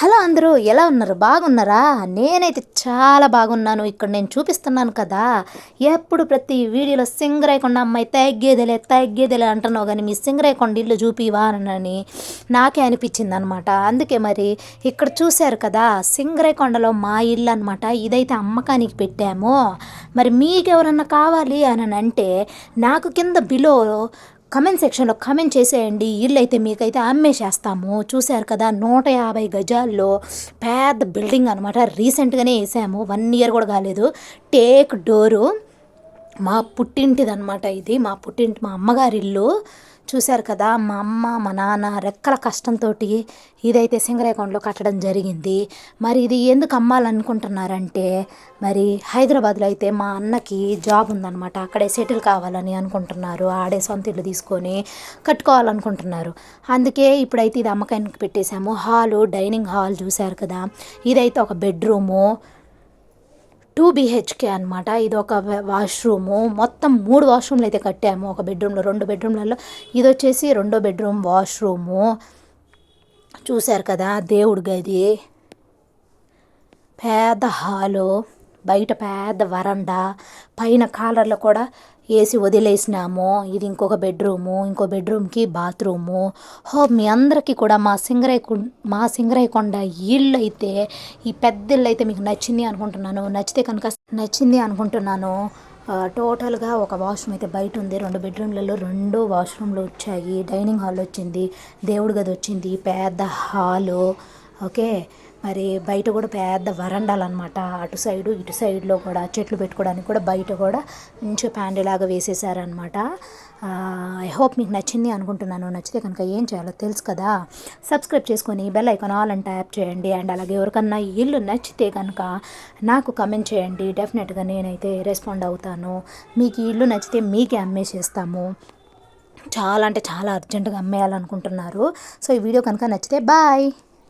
Hello అందరూ ఎలా ఉన్నారు? బాగున్నారా? నేనైతే చాలా బాగున్నాను. ఇక్కడ నేను చూపిస్తున్నాను కదా. ఎప్పుడు ప్రతి వీడియోలో సింగరైకొండ అమ్మాయి తగ్గేదేలే తగ్గేదేలే అంటున్నావు కానీ మీ సింగరైకొండ ఇల్లు చూపివా అని నాకే అనిపించింది అనమాట అందుకే మరి ఇక్కడ చూశారు కదా సింగరైకొండలో మా ఇల్లు అనమాట ఇదైతే అమ్మకానికి పెట్టాము. మరి మీకు ఎవరన్నా కావాలి అని అంటే నాకు కింద బిలో కమెంట్ సెక్షన్లో కమెంట్ చేసేయండి. ఇల్లు అయితే మీకైతే అమ్మేసేస్తాము. చూశారు కదా నూట యాభై గజాల్లో పెద్ద బిల్డింగ్ అనమాట రీసెంట్గానే వేసాము. వన్ ఇయర్ కూడా కాలేదు. టేక్ డోరు. మా పుట్టింటిదనమాట ఇది. మా పుట్టింటి మా అమ్మగారి ఇల్లు చూశారు కదా మా అమ్మ మా నాన్న రెక్కల కష్టంతో ఇదైతే సింగరేకొండలో కట్టడం జరిగింది. మరి ఇది ఎందుకు అమ్మాలనుకుంటున్నారంటే మరి హైదరాబాద్లో అయితే మా అన్నకి జాబ్ ఉందన్నమాట. అక్కడే సెటిల్ కావాలని అనుకుంటున్నారు. ఆడే సొంత ఇల్లు తీసుకొని కట్టుకోవాలనుకుంటున్నారు. అందుకే ఇప్పుడైతే ఇది అమ్మకానికి పెట్టేశాము. హాలు డైనింగ్ హాల్ చూశారు కదా. ఇదైతే ఒక బెడ్రూము. టూ బీహెచ్కే అనమాట ఇది ఒక వాష్రూము. మొత్తం మూడు వాష్రూమ్లు అయితే కట్టాము. ఒక బెడ్రూమ్లో రెండు బెడ్రూమ్లలో. ఇది వచ్చేసి రెండో బెడ్రూమ్ వాష్రూము. చూశారు కదా దేవుడి గది. పేద హాలు. బయట పెద్ద వరండా పైన కాలర్లో కూడా వేసి వదిలేసినాము. ఇది ఇంకొక బెడ్రూము ఇంకో బెడ్రూమ్కి బాత్రూము. హో మీ అందరికీ కూడా మా సింగరై మా సింగరై కొండ ఇల్లు అయితే ఈ పెద్ద ఇల్లు అయితే మీకు నచ్చింది అనుకుంటున్నాను. నచ్చితే కనుక నచ్చింది అనుకుంటున్నాను. టోటల్గా ఒక వాష్రూమ్ అయితే బయట ఉంది. రెండు బెడ్రూమ్లలో రెండు వాష్రూమ్లు వచ్చాయి. డైనింగ్ హాల్ వచ్చింది దేవుడి గది వచ్చింది పెద్ద హాలు. ఓకే. మరి బయట కూడా పెద్ద వరండాలు అనమాట అటు సైడు ఇటు సైడ్లో కూడా చెట్లు పెట్టుకోవడానికి కూడా బయట కూడా మంచిగా ప్యాండేలాగా వేసేసారనమాట ఐ హోప్ మీకు నచ్చింది అనుకుంటున్నాను. నచ్చితే కనుక ఏం చేయాలో తెలుసు కదా. సబ్స్క్రైబ్ చేసుకొని బెల్ ఐకాన్ ఆల్ అని ట్యాప్ చేయండి. అండ్ అలాగే ఎవరికన్నా ఇల్లు నచ్చితే కనుక నాకు కమెంట్ చేయండి. డెఫినెట్గా నేనైతే రెస్పాండ్ అవుతాను. మీకు ఇల్లు నచ్చితే మీకే అమ్మేసేస్తాము చాలా అంటే చాలా అర్జెంటుగా అమ్మేయాలనుకుంటున్నారు. సో ఈ వీడియో కనుక నచ్చితే బాయ్